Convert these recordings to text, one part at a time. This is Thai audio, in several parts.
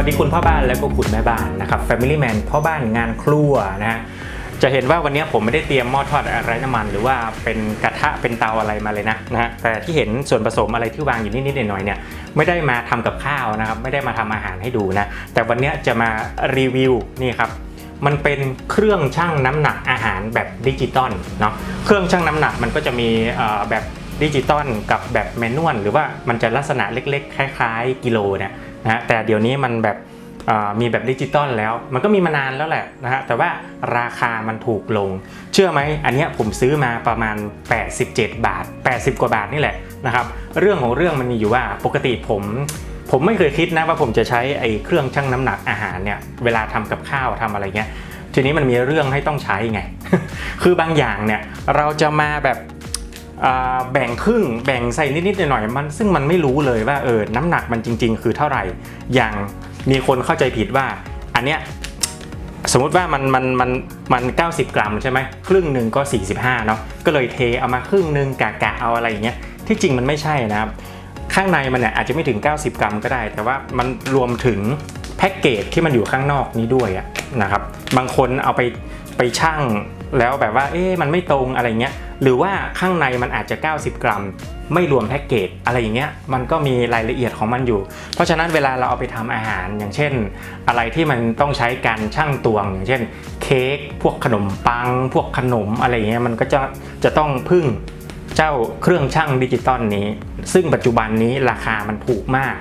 วัสดีคุณพ่อบ้านและก็คุณแม่บ้านนะครับ Family Man พ่อบ้านงานครัวนะฮะจะเห็นว่าวันนี้ผมไม่ได้เตรียมหม้อทอดไร้น้ำมัน หรือว่าเป็นกระทะเป็นเตาอะไรมาเลยนะนะฮะแต่ที่เห็นส่วนผสมอะไรที่วางอยู่นิดๆหน่อยๆเนี่ยไม่ได้มาทำกับข้าวนะครับไม่ได้มาทำอาหารให้ดูนะแต่วันนี้จะมารีวิวนี่ครับมันเป็นเครื่องชั่งน้ำหนักอาหารแบบดิจิตอลเนาะเครื่องชั่งน้ำหนักมันก็จะมีแบบดิจิตอลกับแบบแมนนวลหรือว่ามันจะลักษณะเล็กๆ คล้าย ๆ กิโลเนี่ย นะแต่เดี๋ยวนี้มันแบบมีแบบดิจิตอลแล้ว มันก็มีมานานแล้วแหละนะฮะแต่ว่าราคามันถูกลง เชื่อไหมอันนี้ผมซื้อมาประมาณ 87 บาท 80 กว่าบาทนี่แหละนะครับเรื่องของเรื่องมันมีอยู่ว่าปกติผม ผมไม่เคยคิดนะว่าผมจะใช้ไอ้เครื่องชั่งน้ำหนักอาหารเนี่ยเวลาทำกับข้าวทำอะไรเงี้ยทีนี้มันมีเรื่องให้ต้องใช้ไง คือบางอย่างเนี่ยเราจะมาแบบ แบ่งครึ่งแบ่งใส่นิดๆหน่อยๆมันซึ่งมันไม่รู้เลยว่าเออน้ำหนักมันจริง ๆ คือเท่าไหร่ อย่างมีคนเข้าใจผิดว่า อันเนี้ยสมมุติว่ามันมันมันมัน 90 กรัมใช่ไหมครึ่งหนึ่งก็ 45เนาะก็เลยเทเอามาครึ่งหนึ่งกะกะเอาอะไรอย่างเงี้ยที่จริงมันไม่ใช่นะครับข้างในมันเนี่ยอาจจะไม่ถึง 90 กรัมก็ได้ แต่ว่ามันรวมถึงแพ็กเกจที่มันอยู่ข้างนอกนี้ด้วยนะครับบางคนเอาไปไปชั่งแล้วแบบว่าเอ๊ะมันไม่ตรงอะไรเงี้ย หรือว่าข้างในมันอาจจะ 90 กรัม ไม่รวมแพ็กเกจอะไรอย่างเงี้ยมันก็มีรายละเอียดของมันอยู่ เพราะฉะนั้นเวลาเราเอาไปทำอาหารอย่างเช่น อะไรที่มันต้องใช้การชั่งตวง อย่างเช่น เค้กพวกขนมปัง พวกขนมอะไรอย่างเงี้ยมันก็จะจะต้องพึ่งเจ้าเครื่องชั่งดิจิตอลนี้ ซึ่งปัจจุบันนี้ราคามันถูกมาก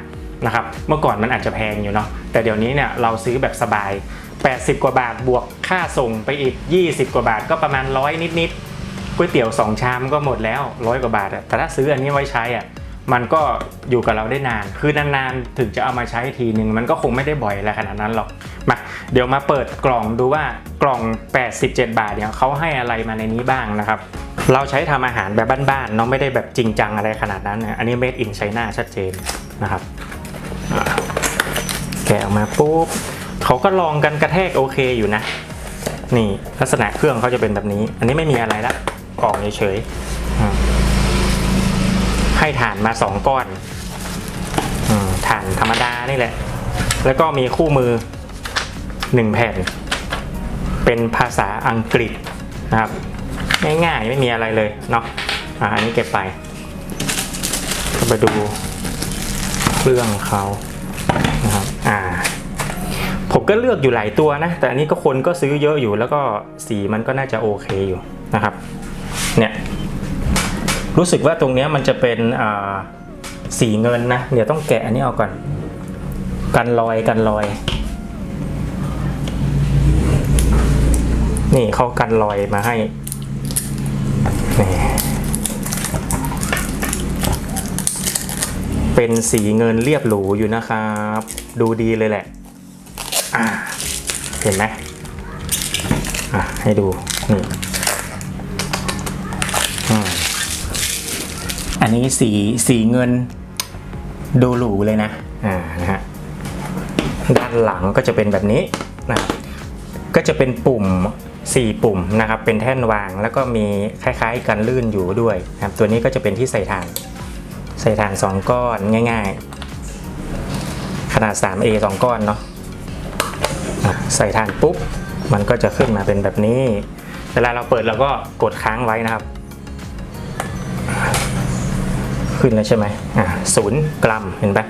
นะครับเมื่อก่อนมันอาจจะแพงอยู่เนาะแต่เดี๋ยวนี้เนี่ยเราซื้อแบบสบาย 80 กว่าบาทบวกค่าส่งไปอีก 20 กว่าบาทก็ประมาณร้อยนิดๆ ก๋วยเตี๋ยว 2 ชามก็หมดแล้วร้อยกว่าบาทอะแต่ถ้าซื้ออันนี้ไว้ใช้อะมันก็อยู่กับเราได้นาน คือนานๆ ถึงจะเอามาใช้ทีหนึ่งมันก็คงไม่ได้บ่อยอะไรขนาดนั้นหรอก มาเดี๋ยวมาเปิดกล่องดูว่ากล่อง 87 บาทเนี่ยเขาให้อะไรมาในนี้บ้างนะครับ เราใช้ทำอาหารแบบบ้านๆเนาะไม่ได้แบบจริงจังอะไรขนาดนั้นนะอันนี้ made in China ชัดเจนนะครับ แกะออกมาปุ๊บเขาก็ลองกันกระแทกโอเคอยู่นะ นี่ลักษณะเครื่องเขาจะเป็นแบบนี้ อันนี้ไม่มีอะไรละ กล่องเฉยๆให้ฐานมา2ก้อนฐานธรรมดานี่แหละ แล้วก็มีคู่มือ1แผ่น เป็นภาษาอังกฤษนะครับ ง่ายๆ ไม่มีอะไรเลยเนาะอันนี้เก็บไปก็มาดูเครื่องเขานะครับอ่าผมก็เลือกอยู่หลายตัวนะ แต่อันนี้ก็คนก็ซื้อเยอะอยู่แล้วก็สีมันก็น่าจะโอเคอยู่นะครับ เนี่ยรู้สึกว่าตรงนี้มันจะเป็นสีเงินนะเดี๋ยวต้องแกะอันนี้ออกก่อน กันรอยกันรอย นี่เขากันรอยมาให้นี่เป็นสีเงินเรียบหรูอยู่นะครับ ดูดีเลยแหละเห็นไหมอะให้ดูนี่ อันนี้สีสีเงินดูหรูเลยนะอ่านะฮะด้านหลังก็จะเป็นแบบนี้นะครับก็จะเป็นปุ่ม 4 ปุ่มนะครับ เป็นแท่นวางแล้วก็มีคล้ายๆกันลื่นอยู่ด้วยนะครับ ตัวนี้ก็จะเป็นที่ใส่ถ่าน ใส่ถ่าน 2 ก้อนง่าย ๆ ขนาด 3A 2 ก้อนเนาะอะใส่ถ่านปุ๊บ มันก็จะขึ้นมาเป็นแบบนี้ เวลาเราเปิดเราก็กดค้างไว้นะครับ ขึ้นแล้วใช่ไหมอะศูนย์กรัมเห็นปะ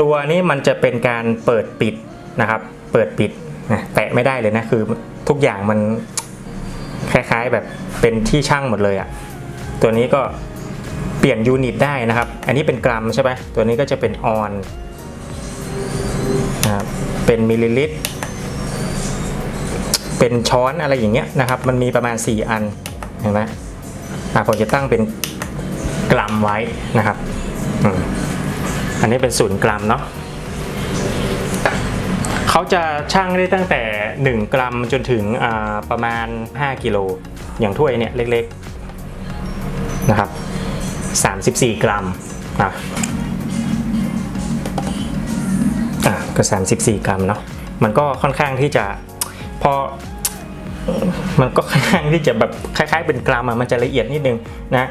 ตัวนี้มันจะเป็นการเปิดปิดนะครับ เปิดปิดนะแตะไม่ได้เลยนะคือทุกอย่างมันคล้ายๆแบบเป็นที่ช่างหมดเลยอะ่ะตัวนี้ก็เปลี่ยนยูนิตได้นะครับ อันนี้เป็นกรัมใช่ไหมตัวนี้ก็จะเป็นออนนะครับเป็นมิลลิลิตร เป็นช้อนอะไรอย่างเงี้ยนะครับ มันมีประมาณ 4 อันเห็นไหมอะผมจะตั้งเป็น กรัมไว้นะครับอันนี้เป็นศูนย์กรัมเนาะเขาจะชั่งได้ตั้งแต่ 1 กรัมจนถึงประมาณ 5 กิโล อย่างถ้วยเนี่ยเล็กๆนะครับ 34 กรัมนะอะก็ 34 กรัมเนาะมันก็ค่อนข้างที่จะพอมันก็ค่อนข้างที่จะแบบคล้ายๆเป็นกรัมอะมันจะละเอียดนิดนึงนะ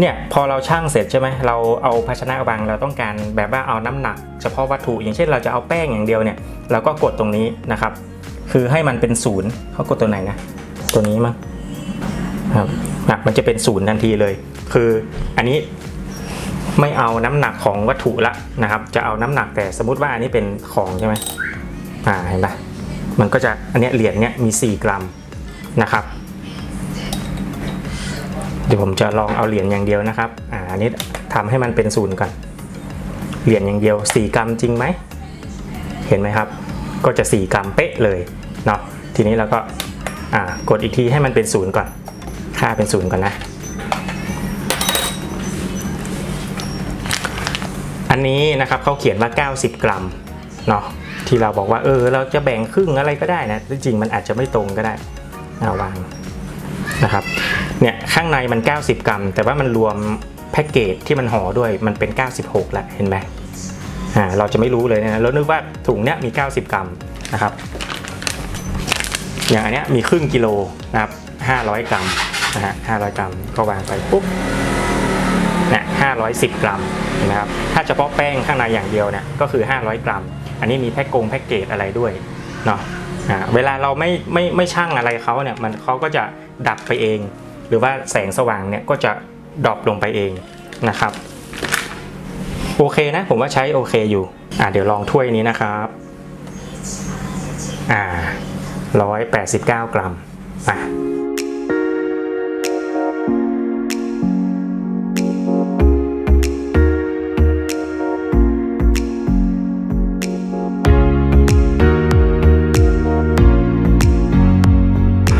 เนี่ยพอเราช่างเสร็จใช่ไหมเราเอาภาชนะวางเราต้องการแบบว่าเอาน้ำหนัก เฉพาะวัตถุ อย่างเช่นเราจะเอาแป้งอย่างเดียวเนี่ยเราก็กดตรงนี้นะครับ คือให้มันเป็นศูนย์เขากดตัวไหนนะตัวนี้มั้งครับนะมันจะเป็นศูนย์ทันทีเลย คืออันนี้ไม่เอาน้ำหนักของวัตถุละนะครับ จะเอาน้ำหนักแต่สมมติว่าอันนี้เป็นของใช่ไหมอ่าเห็นปะมันก็จะอันนี้เหรียญเนี้ยมี 4 กรัมนะครับ ดี๋ยวผมจะลองเอาเหรียญอย่างเดียวนะครับ อ่าอันนี้ทำให้มันเป็นศูนย์ก่อน เหรียญอย่างเดียว 4 กรัมจริงไหม เห็นไหมครับ ก็จะ 4 กรัมเป๊ะเลยเนาะ ทีนี้เราก็ อ่ากดอีกทีให้มันเป็นศูนย์ก่อน ค่าเป็นศูนย์ก่อนนะ อันนี้นะครับเขาเขียนว่า 90 กรัม เนาะ ที่เราบอกว่าเออเราจะแบ่งครึ่งอะไรก็ได้นะ จริงๆมันอาจจะไม่ตรงก็ได้ เอาวาง นะครับเนี่ยข้างในมัน 90 กรัม แต่ว่ามันรวมแพ็กเกจที่มันห่อด้วยมันเป็น 96แล้วเห็นไหมอ่าเราจะไม่รู้เลยนะเรานึกว่าถุงเนี้ยมี 90 กรัมนะครับ อย่างอันเนี้ยมีครึ่งกิโลนะครับ500 กรัมนะฮะ500 กรัมก็วางไปปุ๊บเนี่ย510 กรัมเห็นะครับถ้าเฉพาะแป้งข้างในอย่างเดียวเนี่ยก็คือ 500 กรัม อันนี้มีแพ็กกงแพ็กเกจอะไรด้วยเนาะอ่าเวลาเราไม่ไม่ไม่ช่างอะไรเขาเนี่ยมันเขาก็จะ ดับไปเอง หรือว่าแสงสว่างเนี่ยก็จะดรอปลงไปเองนะครับ โอเคนะ ผมว่าใช้โอเคอยู่อ่าเดี๋ยวลองถ้วยนี้นะครับอ่าร้อยแปดสิบเก้ากรัมอะ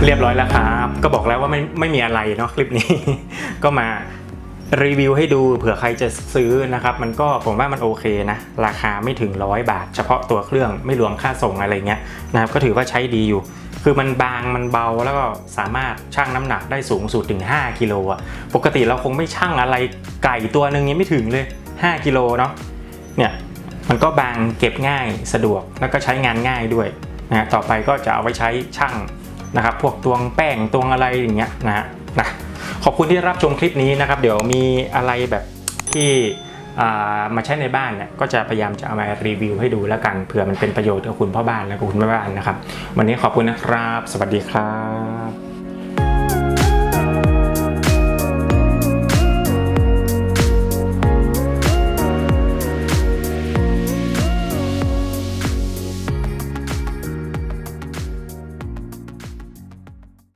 เรียบร้อยแล้วครับ ก็บอกแล้วว่าไม่ไม่มีอะไรเนาะคลิปนี้ ก็มารีวิวให้ดูเผื่อใครจะซื้อนะครับ มันก็ผมว่ามันโอเคนะ ราคาไม่ถึงร้อยบาท เฉพาะตัวเครื่องไม่รวมค่าส่งอะไรเงี้ยนะครับก็ถือว่าใช้ดีอยู่ คือมันบางมันเบาแล้วก็สามารถชั่งน้ำหนักได้สูงสุดถึง 5กิโลอะปกติเราคงไม่ชั่งอะไรไก่ตัวหนึ่งยังไม่ถึงเลย 5กิโลเนาะเนี่ยมันก็บางเก็บง่ายสะดวกแล้วก็ใช้งานง่ายด้วยนะฮะต่อไปก็จะเอาไว้ใช้ชั่ง นะครับพวกตวงแป้งตวงอะไรอย่างเงี้ยนะฮะนะขอบคุณที่รับชมคลิปนี้นะครับ เดี๋ยวมีอะไรแบบที่อ่ามาใช้ในบ้านเนี่ยก็จะพยายามจะเอามารีวิวให้ดูแล้วกันเผื่อมันเป็นประโยชน์กับคุณพ่อบ้านและคุณแม่บ้านนะครับ วันนี้ขอบคุณนะครับ สวัสดีครับ